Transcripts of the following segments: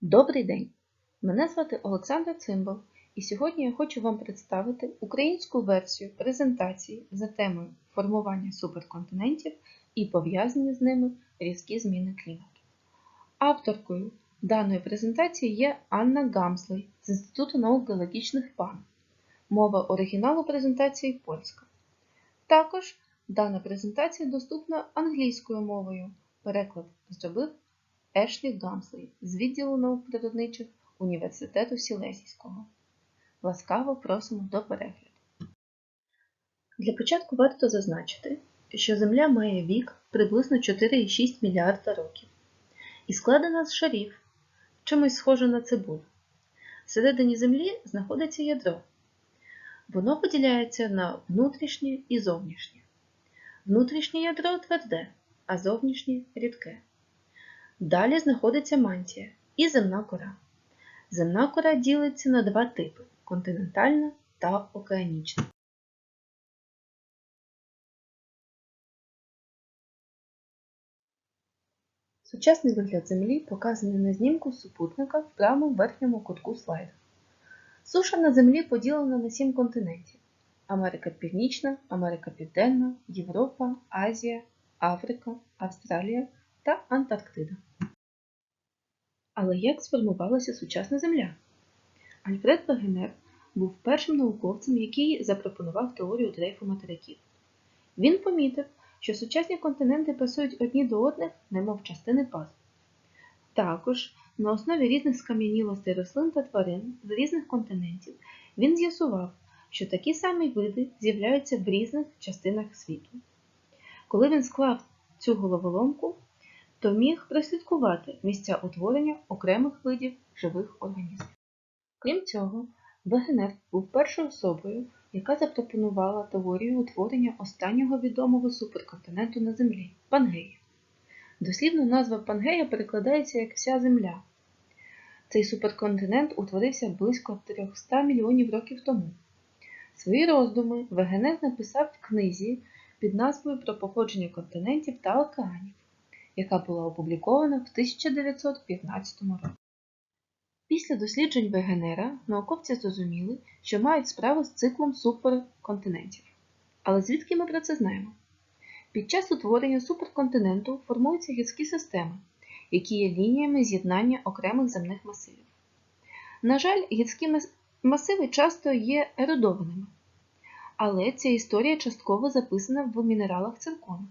Добрий день! Мене звати Олександр Цимбал, і сьогодні я хочу вам представити українську версію презентації за темою формування суперконтинентів і пов'язані з ними різкі зміни клімату. Авторкою даної презентації є Анна Гамслей з Інституту наук геологічних ПАН. Мова оригіналу презентації польська. Також дана презентація доступна англійською мовою. Переклад зробив Ешлі Гамслей з відділу наук природничих Університету Сілезійського. Ласкаво просимо до перегляду. Для початку варто зазначити, що Земля має вік приблизно 4,6 мільярда років і складена з шарів, чимось схоже на цибулю. Всередині Землі знаходиться ядро. Воно поділяється на внутрішнє і зовнішнє. Внутрішнє ядро тверде, а зовнішнє рідке. Далі знаходиться мантія і земна кора. Земна кора ділиться на два типи континентальна та океанічна. Сучасний вигляд Землі показаний на знімку супутника в правому верхньому кутку слайду. Суша на Землі поділена на сім континентів: Америка Північна, Америка Південна, Європа, Азія, Африка, Австралія та Антарктида. Але як сформувалася сучасна Земля? Альфред Вегенер був першим науковцем, який запропонував теорію дрейфу материків. Він помітив, що сучасні континенти пасують одні до одних, немов частини пазл. Також на основі різних скам'янілостей рослин та тварин з різних континентів він з'ясував, що такі самі види з'являються в різних частинах світу. Коли він склав цю головоломку, то міг прослідкувати місця утворення окремих видів живих організмів. Крім цього, Вегенер був першою особою, яка запропонувала теорію утворення останнього відомого суперконтиненту на Землі Пангея. Дослівно назва Пангея перекладається як вся Земля. Цей суперконтинент утворився близько 300 мільйонів років тому. Свої роздуми Вегенер написав в книзі під назвою Про походження континентів та океанів, яка була опублікована в 1915 році. Після досліджень Вегенера науковці зрозуміли, що мають справу з циклом суперконтинентів. Але звідки ми про це знаємо? Під час утворення суперконтиненту формуються гірські системи, які є лініями з'єднання окремих земних масивів. На жаль, гірські масиви часто є еродованими, але ця історія частково записана в мінералах циркону.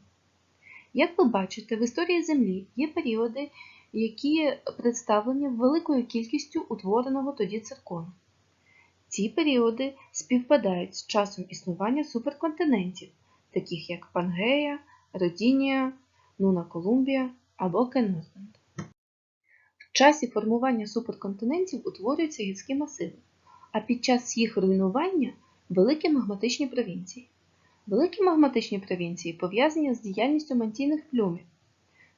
Як ви бачите, в історії Землі є періоди, які представлені великою кількістю утвореного тоді циркону. Ці періоди співпадають з часом існування суперконтинентів, таких як Пангея, Родінія, Нуна Колумбія або Кеннерленд. В часі формування суперконтинентів утворюються гірські масиви, а під час їх руйнування великі магматичні провінції. Великі магматичні провінції пов'язані з діяльністю мантійних плюмів.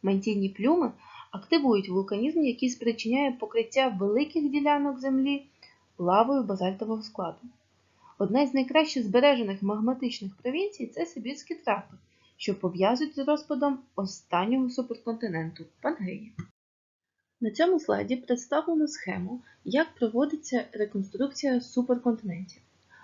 Мантійні плюми активують вулканізм, який спричиняє покриття великих ділянок землі лавою базальтового складу. Одна з найкраще збережених магматичних провінцій це Сибірські трапи, що пов'язують з розпадом останнього суперконтиненту Пангеї. На цьому слайді представлено схему, як проводиться реконструкція суперконтинентів.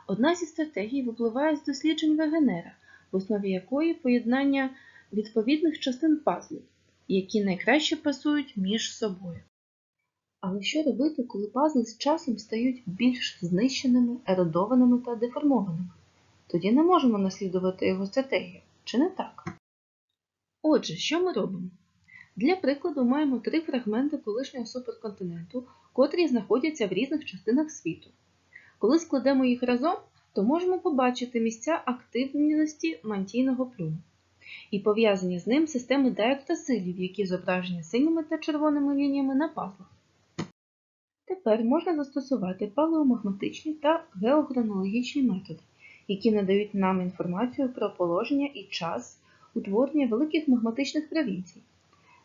Одна зі стратегій випливає з досліджень Вегенера, в основі якої поєднання відповідних частин пазлу, які найкраще пасують між собою. Але що робити, коли пазли з часом стають більш знищеними, еродованими та деформованими? Тоді не можемо наслідувати його стратегію, чи не так? Отже, що ми робимо? Для прикладу маємо три фрагменти колишнього суперконтиненту, котрі знаходяться в різних частинах світу. Коли складемо їх разом, то можемо побачити місця активності мантійного плюму і пов'язані з ним системи діектасилів, які зображені синіми та червоними лініями на пазлах. Тепер можна застосувати палеомагматичні та геохронологічні методи, які надають нам інформацію про положення і час утворення великих магматичних провінцій.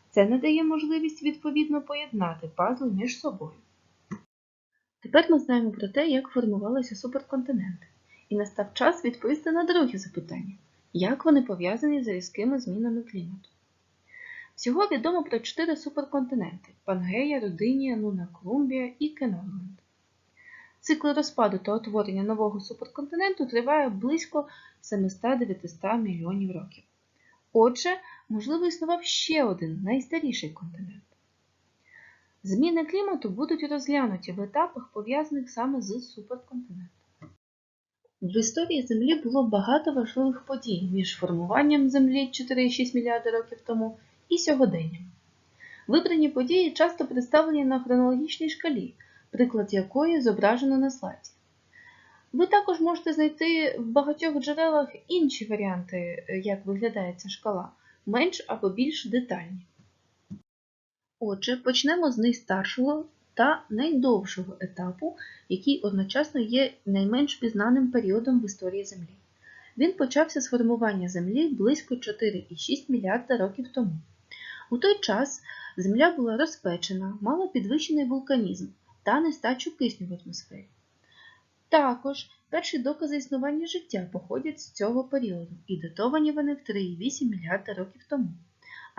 Це надає можливість відповідно поєднати пазли між собою. Тепер ми знаємо про те, як формувалися суперконтиненти, і настав час відповісти на друге запитання, як вони пов'язані з різкими змінами клімату. Всього відомо про чотири суперконтиненти Пангея, Родинія, Нуна Колумбія і Кенорленд. Цикл розпаду та утворення нового суперконтиненту триває близько 700-900 мільйонів років. Отже, можливо, існував ще один найстаріший континент. Зміни клімату будуть розглянуті в етапах, пов'язаних саме з суперконтинентом. В історії Землі було багато важливих подій між формуванням Землі 4,6 мільярда років тому і сьогоденням. Вибрані події часто представлені на хронологічній шкалі, приклад якої зображено на слайді. Ви також можете знайти в багатьох джерелах інші варіанти, як виглядає ця шкала, менш або більш детальні. Отже, почнемо з найстаршого та найдовшого етапу, який одночасно є найменш пізнаним періодом в історії Землі. Він почався з формування Землі близько 4,6 мільярда років тому. У той час Земля була розпечена, мала підвищений вулканізм та нестачу кисню в атмосфері. Також перші докази існування життя походять з цього періоду і датовані вони в 3,8 мільярда років тому.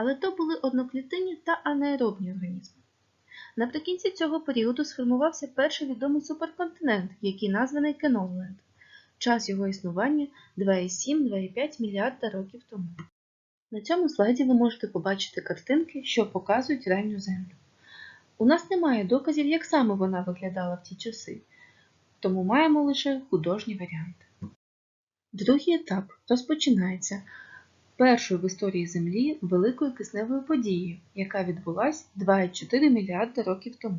Але то були одноклітинні та анаеробні організми. Наприкінці цього періоду сформувався перший відомий суперконтинент, який названий Кенолленд. Час його існування 2,7-2,5 мільярда років тому. На цьому слайді ви можете побачити картинки, що показують ранню землю. У нас немає доказів, як саме вона виглядала в ті часи, тому маємо лише художні варіанти. Другий етап розпочинається першою в історії Землі великою кисневою подією, яка відбулася 2,4 мільярда років тому.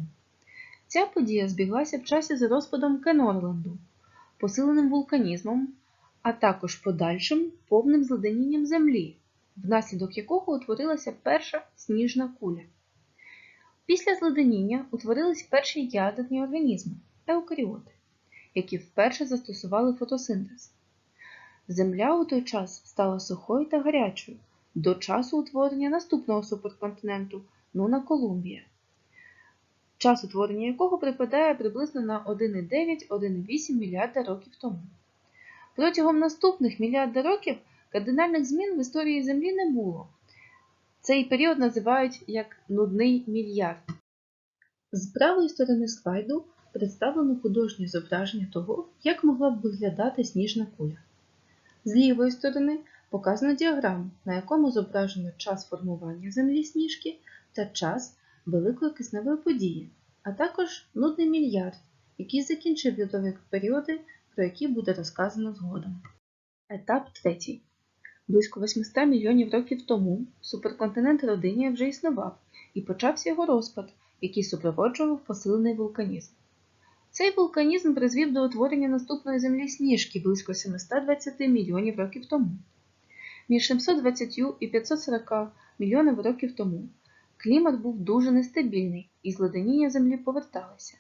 Ця подія збіглася в часі з розпадом Кенорленду, посиленим вулканізмом, а також подальшим повним зледенінням Землі, внаслідок якого утворилася перша сніжна куля. Після зледеніння утворились перші ядерні організми еукаріоти, які вперше застосували фотосинтез. Земля у той час стала сухою та гарячою до часу утворення наступного суперконтиненту Нуна Колумбія, час утворення якого припадає приблизно на 1,9-1,8 мільярда років тому. Протягом наступних мільярда років кардинальних змін в історії Землі не було. Цей період називають як нудний мільярд. З правої сторони слайду представлено художнє зображення того, як могла б виглядати сніжна куля. З лівої сторони показано діаграму, на якому зображено час формування землі сніжки та час великої кисневої події, а також нудний мільярд, який закінчив льодові періоди, про які буде розказано згодом. Етап третій. Близько 800 мільйонів років тому суперконтинент Родинія вже існував і почався його розпад, який супроводжував посилений вулканізм. Цей вулканізм призвів до утворення наступної землі сніжки близько 720 мільйонів років тому. Між 720 і 540 мільйонів років тому клімат був дуже нестабільний і зледеніння землі поверталося.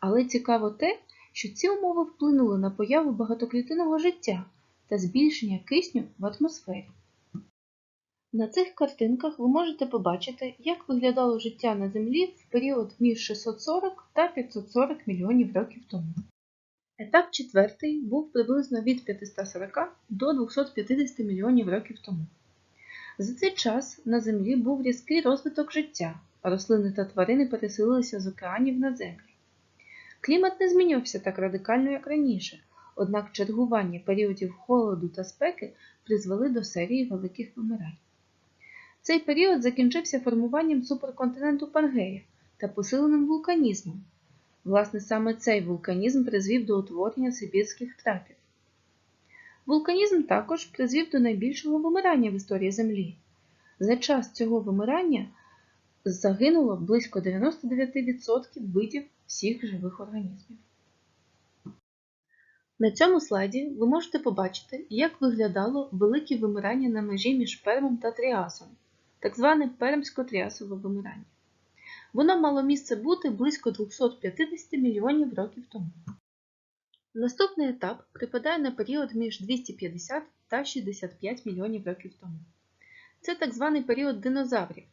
Але цікаво те, що ці умови вплинули на появу багатоклітинного життя та збільшення кисню в атмосфері. На цих картинках ви можете побачити, як виглядало життя на Землі в період між 640 та 540 мільйонів років тому. Етап четвертий був приблизно від 540 до 250 мільйонів років тому. За цей час на Землі був різкий розвиток життя, рослини та тварини переселилися з океанів на землі. Клімат не змінювався так радикально, як раніше, однак чергування періодів холоду та спеки призвели до серії великих вимирань. Цей період закінчився формуванням суперконтиненту Пангея та посиленим вулканізмом. Власне, саме цей вулканізм призвів до утворення Сибірських трапів. Вулканізм також призвів до найбільшого вимирання в історії Землі. За час цього вимирання загинуло близько 99% видів всіх живих організмів. На цьому слайді ви можете побачити, як виглядало велике вимирання на межі між пермом та тріасом, так зване пермсько-тріасове вимирання. Воно мало місце бути близько 250 мільйонів років тому. Наступний етап припадає на період між 250 та 65 мільйонів років тому. Це так званий період динозаврів.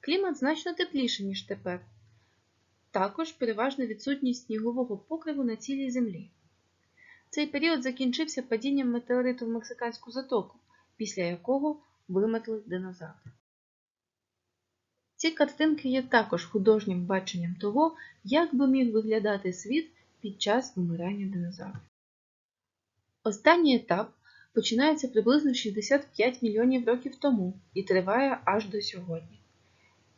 Клімат значно тепліший, ніж тепер. Також переважна відсутність снігового покриву на цілій землі. Цей період закінчився падінням метеориту в Мексиканську затоку, після якого виметли динозаври. Ці картинки є також художнім баченням того, як би міг виглядати світ під час вимирання динозаврів. Останній етап починається приблизно 65 мільйонів років тому і триває аж до сьогодні.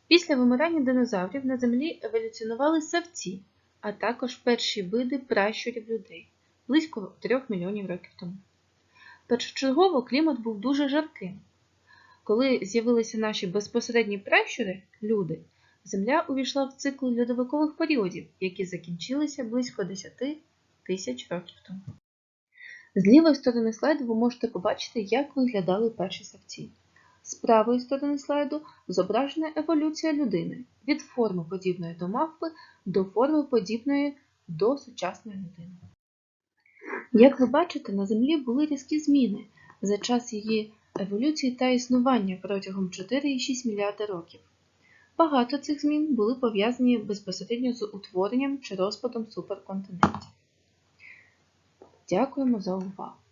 Після вимирання динозаврів на Землі еволюціонували савці, а також перші види пращурів людей близько 3 мільйонів років тому. Першочергово клімат був дуже жарким. Коли з'явилися наші безпосередні пращури, люди, Земля увійшла в цикл льодовикових періодів, які закінчилися близько 10 тисяч років тому. З лівої сторони слайду ви можете побачити, як виглядали перші савці. З правої сторони слайду зображена еволюція людини від форми подібної до мавпи до форми подібної до сучасної людини. Як ви бачите, на Землі були різкі зміни за час її еволюції та існування протягом 4,6 мільярда років. Багато цих змін були пов'язані безпосередньо з утворенням чи розпадом суперконтинентів. Дякуємо за увагу!